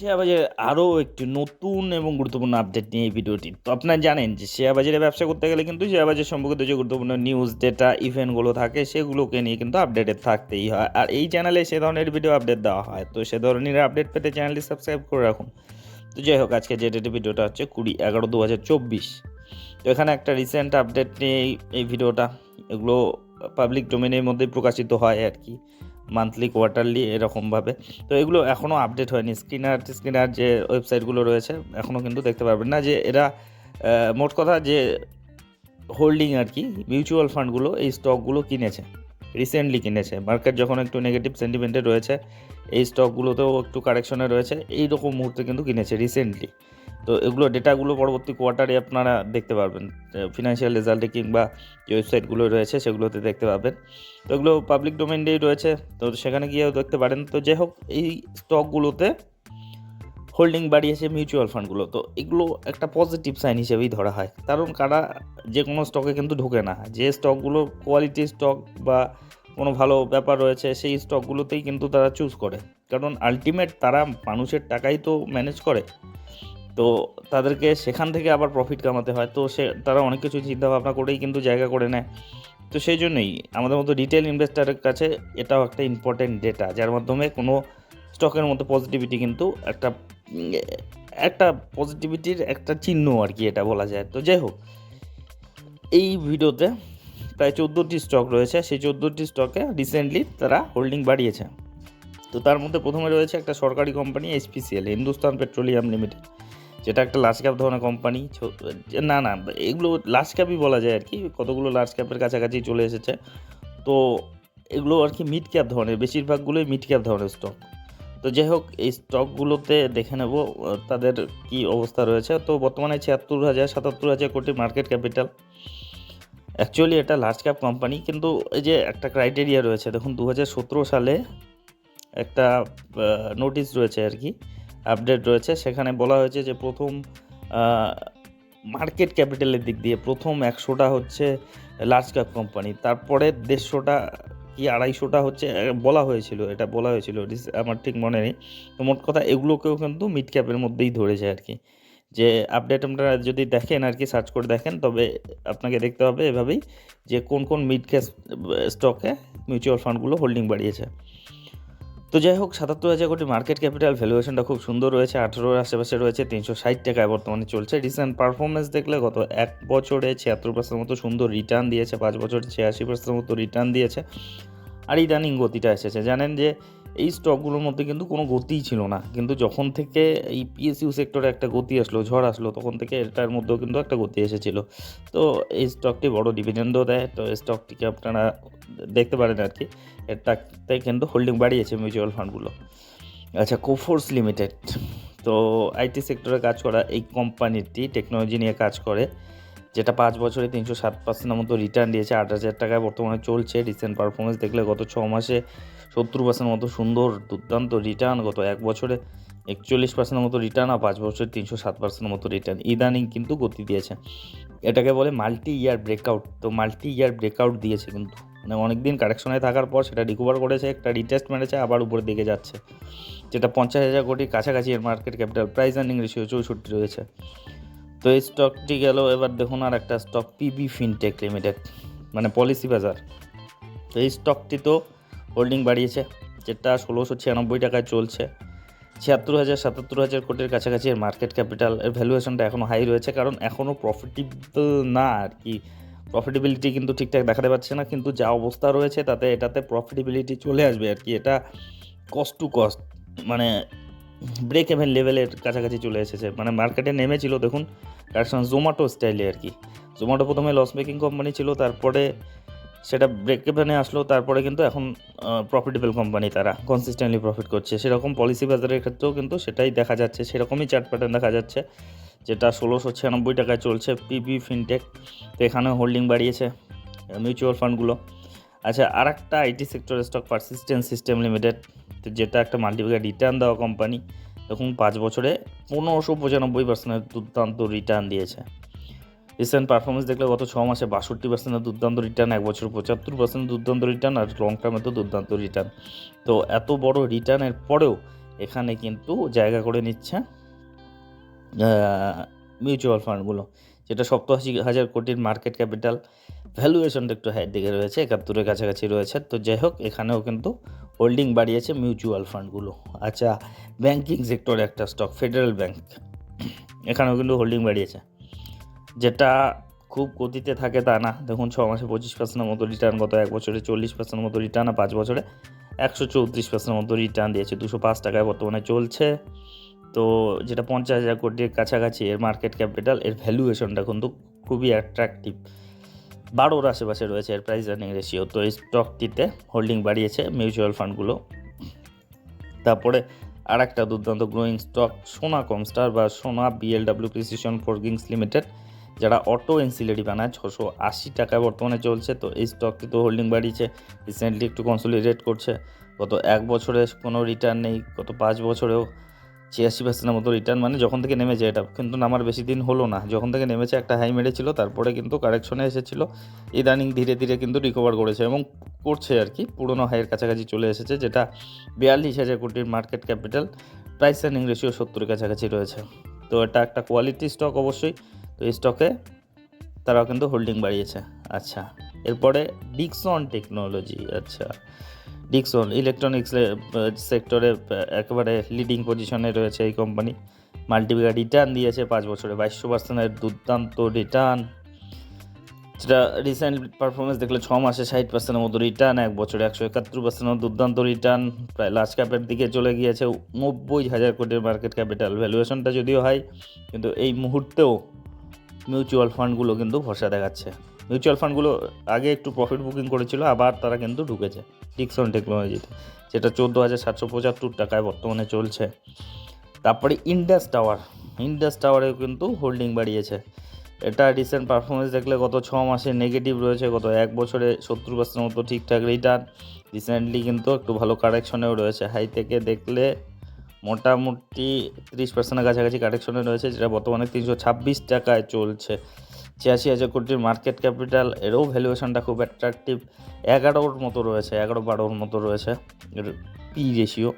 Share বাজারে আরও একটি নতুন এবং গুরুত্বপূর্ণ আপডেট নিয়ে এই ভিডিওটি। তো আপনারা জানেন যে শেয়ার বাজারে ব্যবসা করতে গেলে কিন্তু শেয়ার বাজার সম্পর্কিত যে গুরুত্বপূর্ণ নিউজ ডেটা ইভেন্টগুলো থাকে, সেগুলোকে নিয়ে কিন্তু আপডেটেড থাকতেই হয়। আর এই চ্যানেলে সে ধরনের ভিডিও আপডেট দেওয়া হয়। তো সে ধরনের আপডেট পেতে চ্যানেলটি সাবস্ক্রাইব করে রাখুন। তো যাই হোক আজকে যে ডেটে ভিডিওটা হচ্ছে কুড়ি এগারো দু হাজার চব্বিশ। তো এখানে একটা রিসেন্ট আপডেট নিয়ে এই ভিডিওটা এগুলো পাবলিক ডোমেনের মধ্যেই প্রকাশিত হয় আর কি। মান্থলি কোয়ার্টারলি এরকমভাবে। তো এগুলো এখনও আপডেট হয়নি। স্ক্রিনার স্ক্রিনার যে ওয়েবসাইটগুলো রয়েছে এখনও কিন্তু দেখতে পারবেন না যে এরা মোট কথা যে হোল্ডিং আর কি মিউচুয়াল ফান্ডগুলো এই স্টকগুলো কিনেছে। রিসেন্টলি কিনেছে। মার্কেট যখন একটু নেগেটিভ সেন্টিমেন্টে রয়েছে, এই স্টকগুলোতেও একটু কারেকশনে রয়েছে এই রকম মুহূর্তে কিন্তু কিনেছে রিসেন্টলি তো এগুলো ডেটাগুলো পরবর্তী কোয়ার্টারে আপনারা দেখতে পারবেন। ফিনান্সিয়াল রেজাল্টে কিংবা যে ওয়েবসাইটগুলো রয়েছে, সেগুলোতে দেখতে পাবেন। তো এগুলো পাবলিক ডোমেন্ডেই রয়েছে। তো সেখানে গিয়েও দেখতে পারেন। তো যাই হোক, এই স্টকগুলোতে হোল্ডিং বাড়িয়েছে মিউচুয়াল ফান্ডগুলো। তো এগুলো একটা পজিটিভ সাইন হিসেবেই ধরা হয়। কারণ কারা যে কোনো স্টকে কিন্তু ঢোকে না। যে স্টকগুলো কোয়ালিটি স্টক বা কোনো ভালো ব্যাপার রয়েছে, সেই স্টকগুলোতেই কিন্তু তারা চুজ করে। কারণ আলটিমেট তারা মানুষের টাকাই তো ম্যানেজ করে। তো তাদেরকে সেখান থেকে আবার প্রফিট কামাতে হয়। তো সে, তারা অনেক কিছু চিন্তাভাবনা করেই কিন্তু জায়গা করে নেয়। তো সেই জন্যই আমাদের মতো রিটেল ইনভেস্টারের কাছে এটাও একটা ইম্পর্টেন্ট ডেটা যার মাধ্যমে কোনো স্টকের মতো পজিটিভিটি কিন্তু একটা একটা পজিটিভিটির একটা চিহ্ন আর কি এটা বলা যায়। তো যাই হোক, এই ভিডিওতে প্রায় চোদ্দোটি স্টক রয়েছে। সেই চোদ্দোটি স্টকে রিসেন্টলি তারা হোল্ডিং বাড়িয়েছে। তো তার মধ্যে প্রথমে রয়েছে একটা সরকারি company SPCL Hindustan petroleum limited যেটা একটা লার্জ ক্যাপ ধরনের কোম্পানি না না, এগুলো লার্জ ক্যাপই বলা যায় আর কি, কতগুলো লার্জ ক্যাপের কাছাকাছি চলে এসেছে। তো এগুলো আর কি মিড ক্যাপ ধরনের, বেশিরভাগগুলোই মিড ক্যাপ ধরনের স্টক তো যাই হোক এই স্টকগুলোতে দেখে নেব তাদের কি অবস্থা রয়েছে। তো বর্তমানে ছিয়াত্তর হাজার, সাতাত্তর হাজার কোটি মার্কেট ক্যাপিটাল অ্যাকচুয়ালি এটা লার্জ ক্যাপ কোম্পানি কিন্তু এই যে একটা ক্রাইটেরিয়া রয়েছে, দেখুন দু হাজার সতেরো সালে একটা নোটিশ রয়েছে আর কি আপডেট রয়েছে। সেখানে বলা হয়েছে যে প্রথম মার্কেট ক্যাপিটালের দিক দিয়ে প্রথম একশোটা হচ্ছে লার্জ ক্যাপ কোম্পানি তারপরে দেড়শোটা কি আড়াইশোটা হচ্ছে বলা হয়েছিল, এটা বলা হয়েছিল আমার ঠিক মনে নেই। তো মোট কথা এগুলোকেও কিন্তু মিড ক্যাপের মধ্যেই ধরেছে আর কি। যে আপডেট আপনারা যদি দেখেন আর কি সার্চ করে দেখেন, তবে আপনাকে দেখতে হবে এভাবেই যে কোন কোন মিড ক্যাপ স্টকে মিউচুয়াল ফান্ডগুলো হোল্ডিং বাড়িয়েছে। তো যাই হোক, সাতাত্তর হাজার কোটি মার্কেট ক্যাপিটাল ভ্যালুয়েশনটা খুব সুন্দর রয়েছে, আঠেরোর আশেপাশে রয়েছে, তিনশো ষাট টাকায় বর্তমানে চলছে। রিসেন্ট পারফরমেন্স দেখলে গত এক বছরে ছিয়াত্তর পার্সেন্ট মতো সুন্দর রিটার্ন দিয়েছে, পাঁচ বছরে ছিয়াশি পার্সেন্ট মতো রিটার্ন দিয়েছে। আর ইদানিং গতিটা এসেছে। জানেন যে এই স্টকগুলোর মধ্যে কিন্তু কোনো গতিই ছিল না। কিন্তু যখন থেকে এই পিএসইউ সেক্টরে একটা গতি আসলো, ঝড় আসলো, তখন থেকে এটার মধ্যেও কিন্তু একটা গতি এসেছিল। তো এই স্টকটি বড় ডিভিডেন্ডও দেয়। তো এই স্টকটিকে আপনারা দেখতে পারেন আর কি এটাতে কিন্তু হোল্ডিং বাড়িয়েছে মিউচুয়াল ফান্ডগুলো আচ্ছা কোফোর্স লিমিটেড তো আইটি সেক্টরে কাজ করা এই কোম্পানিটি টেকনোলজি নিয়ে কাজ করে। যেটা পাঁচ বছরে তিনশো সাত পার্সেন্টের মতো রিটার্ন দিয়েছে, আট হাজার টাকায় বর্তমানে চলছে রিসেন্ট পারফরমেন্স দেখলে গত ছ মাসে সত্তর পার্সেন্ট মতো সুন্দর দুর্দান্ত রিটার্ন গত এক বছরে একচল্লিশ পার্সেন্টের মতো রিটার্ন আর পাঁচ বছরে তিনশো সাত পার্সেন্টের মতো রিটার্ন ইদানিং কিন্তু গতি দিয়েছে। এটাকে বলে মাল্টি ইয়ার ব্রেকআউট তো মাল্টি ইয়ার ব্রেকআউট দিয়েছে কিন্তু। মানে অনেক দিন কারেকশনে থাকার পর সেটা রিকভার করেছে, একটা রিটেস্ট মেরেছে, আবার উপরের দিকে যাচ্ছে। যেটা পঞ্চাশ হাজার কোটির কাছাকাছি এর market capital price earning ratio চৌষট্টি রয়েছে। তো এই স্টকটি গেল, এবার দেখুন আর একটা স্টক পিবি ফিনটেক লিমিটেড মানে পলিসি বাজার। তো এই স্টকটি তো হোল্ডিং বাড়িয়েছে, যেটা ষোলোশো ছিয়ানব্বই টাকায় চলছে। ছিয়াত্তর হাজার, সাতাত্তর হাজার কোটির কাছাকাছি এর মার্কেট ক্যাপিটাল এর ভ্যালুয়েশনটা এখনও হাই রয়েছে, কারণ এখনও প্রফিটেবল না আর কি। প্রফিটেবিলিটি কিন্তু ঠিকঠাক দেখাতে পারছে না, কিন্তু যা অবস্থা রয়েছে তাতে এটাতে প্রফিটেবিলিটি চলে আসবে আর কি, এটা কস্ট টু কস্ট মানে ব্রেক এভেন লেভেলের কাছাকাছি চলে এসেছে। মানে মার্কেটে নেমেছিল, দেখুন কারেকশন জোম্যাটো স্টাইলে আর কি। জোম্যাটো প্রথমে লস মেকিং কোম্পানি ছিল, তারপরে সেটা ব্রেক এভেনে আসলো, তারপরে কিন্তু এখন প্রফিটেবল কোম্পানি তারা কনসিস্টেন্টলি প্রফিট করছে। সেরকম পলিসি বাজারের ক্ষেত্রেও কিন্তু সেটাই দেখা যাচ্ছে, সেরকমই চার্ট প্যাটার্ন দেখা যাচ্ছে, যেটা ষোলোশো ছিয়ানব্বই টাকায় চলছে পিপি ফিনটেক তো এখানে হোল্ডিং বাড়িয়েছে মিউচুয়াল ফান্ডগুলো আচ্ছা আর একটা আইটি সেক্টরের স্টক পারসিস্টেন্ট সিস্টেম লিমিটেড তো যেটা একটা মাল্টিপ্যাকার রিটার্ন দেওয়া কোম্পানি দেখুন পাঁচ বছরে পনেরোশো পঁচানব্বই পার্সেন্টের দুর্দান্ত রিটার্ন দিয়েছে। রিসেন্ট পারফরমেন্স দেখলে গত ছ মাসে বাষট্টি পার্সেন্টের দুর্দান্ত রিটার্ন এক বছর পঁচাত্তর পার্সেন্ট দুর্দান্ত রিটার্ন আর লং টার্মে তো দুর্দান্ত রিটার্ন তো এত বড় রিটার্নের পরেও এখানে কিন্তু জায়গা করে নিচ্ছে মিউচুয়াল ফান্ডগুলো যেটা সপ্তাশি হাজার কোটির মার্কেট ক্যাপিটাল ভ্যালুয়েশনটা একটু হাইয়ের দিকে রয়েছে, একাত্তরের কাছাকাছি রয়েছে। তো যাই হোক, এখানেও কিন্তু হোল্ডিং বাড়িয়েছে মিউচুয়াল ফান্ডগুলো আচ্ছা ব্যাঙ্কিং সেক্টরে একটা স্টক ফেডারেল ব্যাংক এখানেও কিন্তু হোল্ডিং বাড়িয়েছে। যেটা খুব গতিতে থাকে তা না। দেখুন, ছ মাসে পঁচিশ পার্সেন্টের মতো রিটার্ন গত এক বছরে চল্লিশ পার্সেন্টের মতো রিটার্ন আর পাঁচ বছরে একশো চৌত্রিশ পার্সেন্টের মতো রিটার্ন দিয়েছে। দুশো পাঁচ টাকায় বর্তমানে চলছে। তো যেটা পঞ্চাশ হাজার কোটির কাছাকাছি এর মার্কেট ক্যাপিটাল এর ভ্যালুয়েশনটা কিন্তু খুবই অ্যাট্রাকটিভ বারোর আশেপাশে রয়েছে এর প্রাইস আর্নিং রেশিও তো এই স্টকটিতে হোল্ডিং বাড়িয়েছে মিউচুয়াল ফান্ডগুলো তারপরে আর একটা দুর্দান্ত গ্রোয়িং স্টক সোনা কমস্টার বা Sona BLW precision forgings limited যারা অটো এনসিলেটি বানায় ছশো আশি টাকায় বর্তমানে চলছে। তো এই স্টকটি তো হোল্ডিং বাড়িয়েছে রিসেন্টলি একটু কনসোলিডেট করছে। গত এক বছরে কোনো রিটার্ন নেই, গত পাঁচ বছরেও ছিয়াশি পার্সেন্টের মতো রিটার্ন মানে যখন থেকে নেমেছে, এটা কিন্তু নামার বেশি দিন হলো না। যখন থেকে নেমেছে, একটা হাই মেরেছিল, তারপরে কিন্তু কারেকশনে এসেছিল। ইদানিং ধীরে ধীরে কিন্তু রিকভার করেছে এবং করছে আর কি। পুরনো হাইয়ের কাছাকাছি চলে এসেছে, যেটা বিয়াল্লিশ হাজার কোটির market capital price earning ratio সত্তরের কাছাকাছি রয়েছে। তো এটা একটা কোয়ালিটি স্টক অবশ্যই। তো এই স্টকে তারাও কিন্তু হোল্ডিং বাড়িয়েছে। আচ্ছা এরপরে ডিকসন টেকনোলজি আচ্ছা। ডিকসন ইলেকট্রনিক্স সেক্টরে একেবারে লিডিং পজিশনে রয়েছে এই কোম্পানি মাল্টিপিকার রিটার্ন দিয়েছে পাঁচ বছরে, বাইশশো পার্সেন্টের দুর্দান্ত রিটার্ন যেটা রিসেন্ট পারফরমেন্স দেখলে ছ মাসে ষাট পার্সেন্টের মতো রিটার্ন এক বছরে একশো একাত্তর পার্সেন্টের দুর্দান্ত রিটার্ন প্রায় লার্জ ক্যাপের দিকে চলে গিয়েছে, নব্বই হাজার কোটির মার্কেট ক্যাপিটাল ভ্যালুয়েশনটা যদিও হয় কিন্তু এই মুহূর্তেও মিউচুয়াল ফান্ডগুলো কিন্তু ভরসা দেখাচ্ছে। মিউচুয়াল ফান্ডগুলো আগে একটু প্রফিট বুকিং করেছিল, আবার তারা কিন্তু ঢুকেছে ডিকসন টেকনোলজিতে যেটা চোদ্দ হাজার সাতশো পঁচাত্তর টাকায় বর্তমানে চলছে। তারপরে ইন্ডাস টাওয়ার ইন্ডাস টাওয়ারেও কিন্তু হোল্ডিং বাড়িয়েছে। এটা রিসেন্ট পারফরমেন্স দেখলে গত ছ মাসে নেগেটিভ রয়েছে, গত এক বছরে সত্তর পার্সেন্ট মতো ঠিকঠাক রিটার্ন রিসেন্টলি কিন্তু একটু ভালো কারেকশনেও রয়েছে। হাই থেকে দেখলে মোটামুটি তিরিশ পার্সেন্টের কাছাকাছি কারেকশনে রয়েছে, যেটা বর্তমানে তিনশো ছাব্বিশ টাকায় চলছে। ছিয়াশি হাজার কোটির মার্কেট ক্যাপিটাল এরও ভ্যালুয়েশনটা খুব অ্যাট্রাকটিভ এগারোর মতো রয়েছে, এগারো বারোর মতো রয়েছে এর পি রেশিও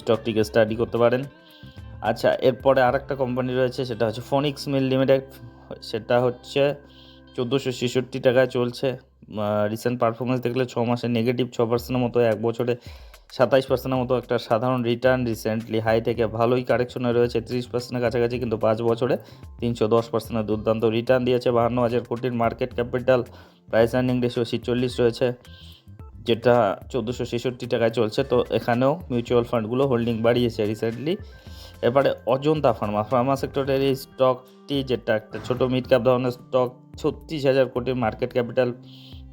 স্টকটিকে স্টাডি করতে পারেন। আচ্ছা এরপরে আরেকটা কোম্পানি রয়েছে, সেটা হচ্ছে ফনিক্স মিল লিমিটেড সেটা হচ্ছে চোদ্দোশো ছেষট্টি টাকায় চলছে। রিসেন্ট পারফরমেন্স দেখলে ছ মাসে নেগেটিভ ছ পার্সেন্টের মতো এক বছরে সাতাইশ পার্সেন্টের মতো একটা সাধারণ রিটার্ন রিসেন্টলি হাই থেকে ভালোই কারেকশনে রয়েছে, ত্রিশ পার্সেন্টের কাছাকাছি, কিন্তু পাঁচ বছরে তিনশো দশ পার্সেন্টের দুর্দান্ত রিটার্ন দিয়েছে। বাহান্ন হাজার কোটির market capital price earning ratio ছিচল্লিশ রয়েছে, যেটা চোদ্দোশো ছেষট্টি টাকায় চলছে। তো এখানেও মিউচুয়াল ফান্ডগুলো হোল্ডিং বাড়িয়েছে রিসেন্টলি এবারে অজন্তা ফার্মা ফার্মা সেক্টরের এই স্টকটি যেটা একটা ছোটো মিড ক্যাপ ধরনের স্টক ছত্রিশ হাজার কোটির মার্কেট ক্যাপিটাল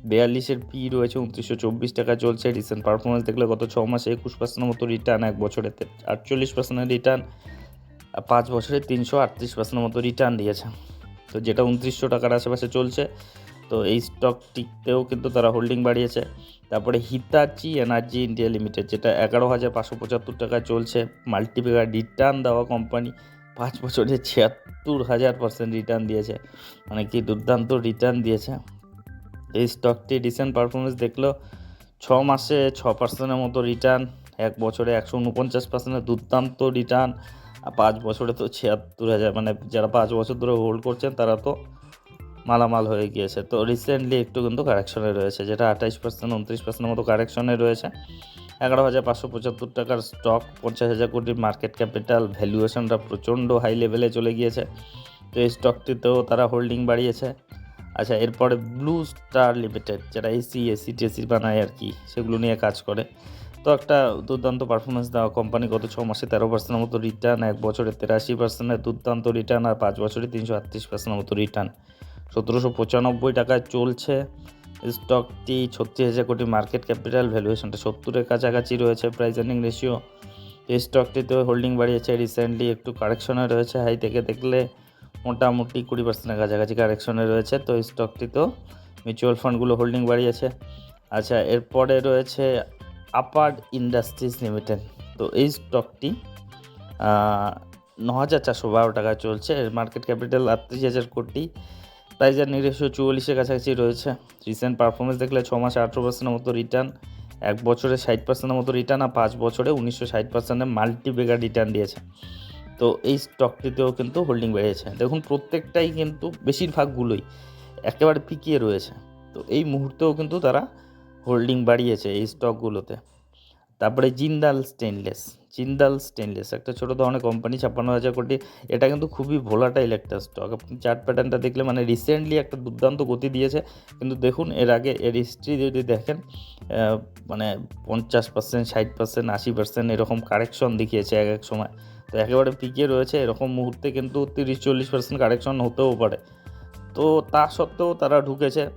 বিয়াল্লিশের পি রয়েছে, উনত্রিশশো চব্বিশ টাকা চলছে। রিসেন্ট পারফরমেন্স দেখলে গত ছ মাসে একুশ পার্সেন্টের মতো রিটার্ন এক বছরে আটচল্লিশ পার্সেন্টের রিটার্ন পাঁচ বছরে তিনশো আটত্রিশ পার্সেন্টের মতো রিটার্ন দিয়েছে। তো যেটা উনত্রিশশো টাকার আশেপাশে চলছে, তো এই স্টকটিতেও কিন্তু তারা হোল্ডিং বাড়িয়েছে। তারপরে হিতাচি এনার্জি ইন্ডিয়া লিমিটেড যেটা এগারো হাজার পাঁচশো পঁচাত্তর টাকায় চলছে মাল্টিপ্লিকার রিটার্ন দেওয়া কোম্পানি পাঁচ বছরে ছিয়াত্তর হাজার পার্সেন্ট রিটার্ন দিয়েছে। মানে কি দুর্দান্ত রিটার্ন দিয়েছে। এই স্টকটি রিসেন্ট পারফরমেন্স দেখল। ছ মাসে ছ পার্সেন্টের মতো রিটার্ন এক বছরে একশো উনপঞ্চাশ পার্সেন্টের দুর্দান্ত রিটার্ন আর পাঁচ বছরে তো ছিয়াত্তর হাজার মানে যারা পাঁচ বছর ধরে হোল্ড করছেন, তারা তো মালামাল হয়ে গিয়েছে। তো রিসেন্টলি একটু কিন্তু কারেকশনে রয়েছে, যেটা আঠাইশ পার্সেন্ট উনত্রিশ পার্সেন্টের মতো কারেকশনে রয়েছে। এগারো হাজার পাঁচশো পঁচাত্তর টাকার স্টক পঞ্চাশ হাজার কোটির মার্কেট ক্যাপিটাল ভ্যালুয়েশনটা প্রচণ্ড হাই লেভেলে চলে গিয়েছে। তো এই স্টকটিতেও তারা হোল্ডিং বাড়িয়েছে। আচ্ছা এরপরে ব্লু স্টার লিমিটেড যেটা এসি এসি টেসি বানায় আর কি, সেগুলো নিয়ে কাজ করে। তো একটা দুর্দান্ত পারফরমেন্স দেওয়া কোম্পানি গত ছ মাসে তেরো পার্সেন্টের মতো রিটার্ন এক বছরে তেরাশি পার্সেন্টের দুর্দান্ত রিটার্ন আর পাঁচ বছরে তিনশো আটত্রিশ পার্সেন্টের মতো রিটার্ন সতেরোশো পঁচানব্বই টাকায় চলছে। স্টকটি ছত্রিশ হাজার কোটি মার্কেট ক্যাপিটাল ভ্যালুয়েশনটা সত্তরের কাছাকাছি রয়েছে। প্রাইস আর্নিং রেশিও এই স্টকটিতে হোল্ডিং বাড়িয়েছে। রিসেন্টলি একটু কারেকশনে রয়েছে। হাই থেকে দেখলে মোটামুটি কুড়ি পার্সেন্টের কাছাকাছি কারেকশনে রয়েছে, তো এই স্টকটিতেও মিউচুয়াল ফান্ডগুলো হোল্ডিং বাড়িয়েছে আচ্ছা এরপরে রয়েছে আপার ইন্ডাস্ট্রিজ লিমিটেড তো এই স্টকটি ন হাজার চারশো বারো টাকায় চলছে। এর মার্কেট ক্যাপিটাল আটত্রিশ হাজার কোটি। প্রাইস আর নিরেশো চুয়াল্লিশের কাছাকাছি রয়েছে। রিসেন্ট পারফরমেন্স দেখলে ছ মাসে আঠেরো পার্সেন্টের মতো রিটার্ন এক বছরে ষাট পার্সেন্টের মতো রিটার্ন আর পাঁচ বছরে উনিশশো ষাট পার্সেন্টের মাল্টিবেগার রিটার্ন দিয়েছে। তো এই স্টকটিতেও কিন্তু হোল্ডিং বেড়েছে। দেখুন, প্রত্যেকটাই কিন্তু বেশিরভাগগুলোই একেবারে পিকিয়ে রয়েছে। তো এই মুহূর্তেও কিন্তু তারা হোল্ডিং বাড়িয়েছে এই স্টকগুলোতে তারপরে জিন্দাল স্টেনলেস জিন্দাল স্টেনলেস একটা ছোটো ধরনের কোম্পানি ছাপ্পান্ন হাজার কোটি, এটা কিন্তু খুবই ভোলাটাইল একটা স্টক আপনি চার্ট প্যাটার্নটা দেখলে মানে রিসেন্টলি একটা দুর্দান্ত গতি দিয়েছে। কিন্তু দেখুন, এর আগে এর হিস্ট্রি যদি দেখেন মানে পঞ্চাশ পার্সেন্ট ষাট পার্সেন্ট আশি পার্সেন্ট এরকম কারেকশন দেখিয়েছে এক এক সময়। তো একেবারে পিকে রয়েছে, এরকম মুহূর্তে কিন্তু তিরিশ, চল্লিশ পার্সেন্ট কারেকশন হতেও পারে। তো তা সত্ত্বেও তারা ঢুকেছে।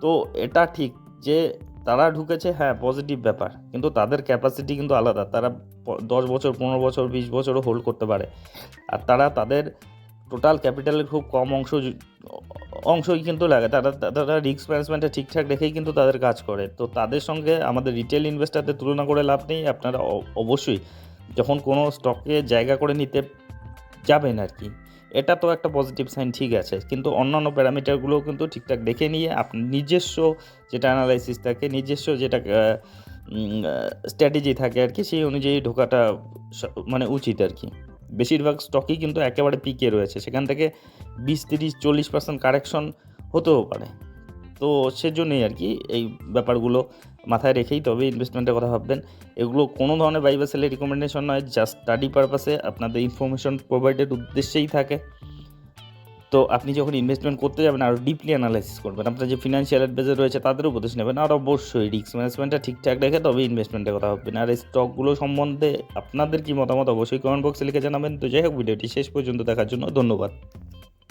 তো এটা ঠিক যে তারা ঢুকেছে হ্যাঁ পজিটিভ ব্যাপার। কিন্তু তাদের ক্যাপাসিটি কিন্তু আলাদা। তারা দশ বছর, পনেরো বছর, বিশ বছরও হোল্ড করতে পারে। আর তারা তাদের টোটাল ক্যাপিটালের খুব কম অংশ অংশই কিন্তু লাগে। তারা তারা রিস্ক ম্যানেজমেন্টে ঠিকঠাক রেখেই কিন্তু তাদের কাজ করে। তো তাদের সঙ্গে আমাদের রিটেল ইনভেস্টারদের তুলনা করে লাভ নেই। আপনারা অবশ্যই যখন কোনো স্টকে জায়গা করে নিতে যাবেন আর কি, এটা তো একটা পজিটিভ সাইন ঠিক আছে। কিন্তু অন্যান্য প্যারামিটারগুলোও কিন্তু ঠিকঠাক দেখে নিয়ে আপনার নিজস্ব যেটা অ্যানালাইসিস থাকে, নিজস্ব যেটা স্ট্র্যাটেজি থাকে আর কি, সেই অনুযায়ী ঢোকাটা মানে উচিত আর কি। বেশিরভাগ স্টকই কিন্তু একেবারে পিকে রয়েছে, সেখান থেকে বিশ, তিরিশ, চল্লিশ পার্সেন্ট কারেকশন হতেও পারে। তো সেজন্যই আর কি এই ব্যাপারগুলো মাথায় রেখেই তবে ইনভেস্টমেন্টের কথা ভাববেন। এগুলো কোনো ধরনের বাই বা সেলের রিকমেন্ডেশন নয় জাস্ট স্টাডি পারপাসে আপনাদের ইনফরমেশন প্রোভাইডের উদ্দেশ্যেই থাকে। তো আপনি যখন ইনভেস্টমেন্ট করতে যাবেন আরও ডিপলি অ্যানালাইসিস করবেন। আপনার যে ফিনান্সিয়াল অ্যাডভাইজার রয়েছে, তাদের উপদেশ নেবেন। আর অবশ্যই রিস্ক ম্যানেজমেন্টটা ঠিকঠাক রেখে তবে ইনভেস্টমেন্টের কথা ভাববেন। আর এই স্টকগুলো সম্বন্ধে আপনাদের কি মতামত অবশ্যই কমেন্ট বক্সে লিখে জানাবেন। তো যাই হোক, ভিডিওটি শেষ পর্যন্ত দেখার জন্য ধন্যবাদ।